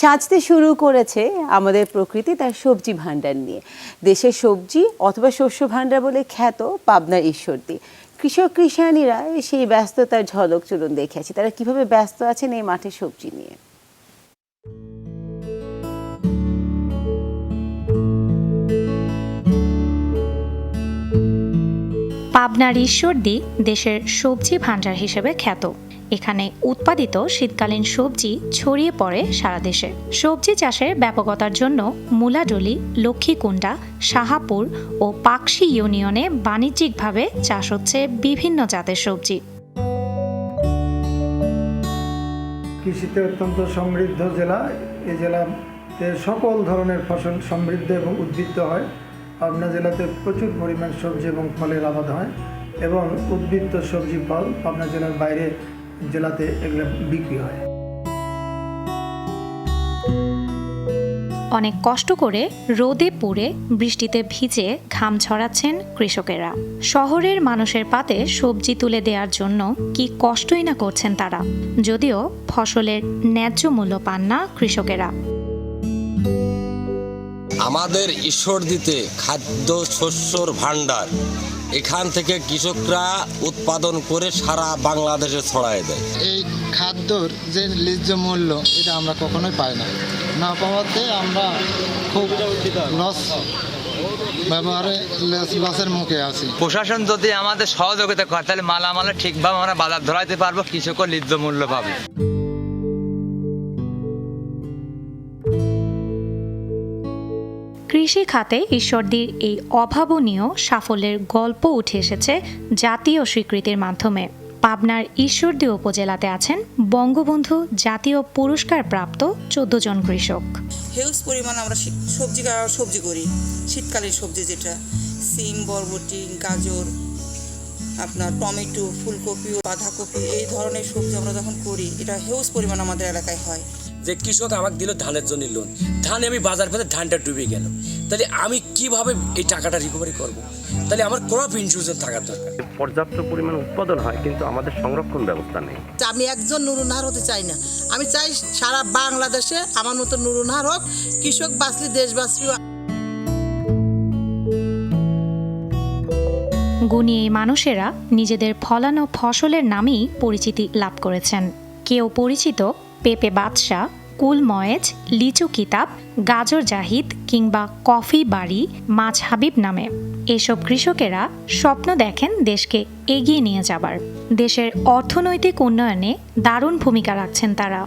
সাজতে শুরু করেছে আমাদের প্রকৃতি তার সবজি ভাণ্ডার নিয়ে। দেশের সবজি অথবা শস্য ভাণ্ডার বলে খ্যাত পাবনার ঈশ্বরদী। কৃষক কৃষানীরা সেই ব্যস্ততার ঝলক চলুন দেখেছি তারা কীভাবে ব্যস্ত আছেন এই মাঠে সবজি নিয়ে? পাবনার ঈশ্বরদী দেশের সবজি ভাণ্ডার হিসেবে খ্যাত। এখানে উৎপাদিত শীতকালীন সবজি ছড়িয়ে পড়ে সারা দেশে। সবজি চাষের ব্যাপকতার জন্য মুলাডলি, লক্ষ্মীকুণ্ডা, শাহাপুর ও পাকশি ইউনিয়নে বাণিজ্যিকভাবে চাষ হচ্ছে বিভিন্ন জাতের সবজি। কৃষিতে অত্যন্ত সমৃদ্ধ জেলা। এই জেলাতে সকল ধরনের ফসল সমৃদ্ধ এবং উদ্বৃত্ত হয়। পাবনা জেলাতে প্রচুর পরিমাণ সবজি এবং ফলের আবাদ হয় এবং উদ্বৃত্ত সবজি ফল পাবনা জেলার বাইরে জেলাতে এগুলো বিক্রি হয়। অনেক কষ্ট করে রোদে পুড়ে বৃষ্টিতে ভিজে ঘাম ছড়াচ্ছেন কৃষকেরা। শহরের মানুষের পাতে সবজি তুলে দেওয়ার জন্য কি কষ্টই না করছেন তারা যদিও ফসলের ন্যায্য মূল্য পান না কৃষকেরা। আমাদের ঈশ্বর দিতে খাদ্য শস্যর ভাণ্ডার এখান থেকে কৃষকরা উৎপাদন করে সারা বাংলাদেশে ছড়ায় দেয়। এই খাদ্যর যে ন্যায্য মূল্য এটা আমরা কখনোই পাই না। না পাওয়াতে আমরা খুব লস ব্যবহারে লসের মুখে আছি। প্রশাসন যদি আমাদের সহযোগিতা করে তাহলে মালামালে ঠিকভাবে আমরা বাজার ধরাইতে পারব কৃষকও ন্যায্য মূল্য পাবে। কৃষি খাতে ঈশ্বরদীর এই অভাবনীয় সাফল্যের গল্প উঠে এসেছে জাতীয় স্বীকৃতির মাধ্যমে। পাবনার ঈশ্বরদী উপজেলাতে আছেন বঙ্গবন্ধু জাতীয় পুরস্কার প্রাপ্ত চোদ্দ জন কৃষক। হিউজ পরিমাণ আমরা সবজি সবজি করি। শীতকালীন সবজি যেটা, সিম, বরবটি, গাজর, আপনার টমেটো, ফুলকপি, বাঁধাকপি, এই ধরনের সবজি আমরা যখন করি, এটা হিউজ পরিমাণ আমাদের এলাকায় হয়। যে কৃষক আমাকে দিল ধানের জন্য লোন ধান আমি বাজার পেতে ধানটা ডুবে গেল। তাহলে আমি কীভাবে এই টাকাটা রিকভারি করব? তাহলে আমার ক্রপ ইন্স্যুরেন্স থাকার দরকার। পর্যাপ্ত পরিমাণ উৎপাদন হয় কিন্তু আমাদের সংরক্ষণ ব্যবস্থা নেই। আমি একজন নুরুনহার হতে চাই না। আমি চাই সারা বাংলাদেশে আমার মতো নুরুনহার হোক কৃষক বাঁচলি দেশ বাঁচলি গুণী এই মানুষেরা নিজেদের ফলানো ফসলের নামেই পরিচিতি লাভ করেছেন। কেউ পরিচিত পেপে বাদশাহ কুল ময়েজ, লিচু কিতাব, গাজর জাহিদ কিংবা কফি বাড়ি মাছ হাবিব নামে। এসব কৃষকেরা স্বপ্ন দেখেন দেশকে এগিয়ে নিয়ে যাবার। দেশের অর্থনৈতিক উন্নয়নে দারুণ ভূমিকা রাখছেন তারা।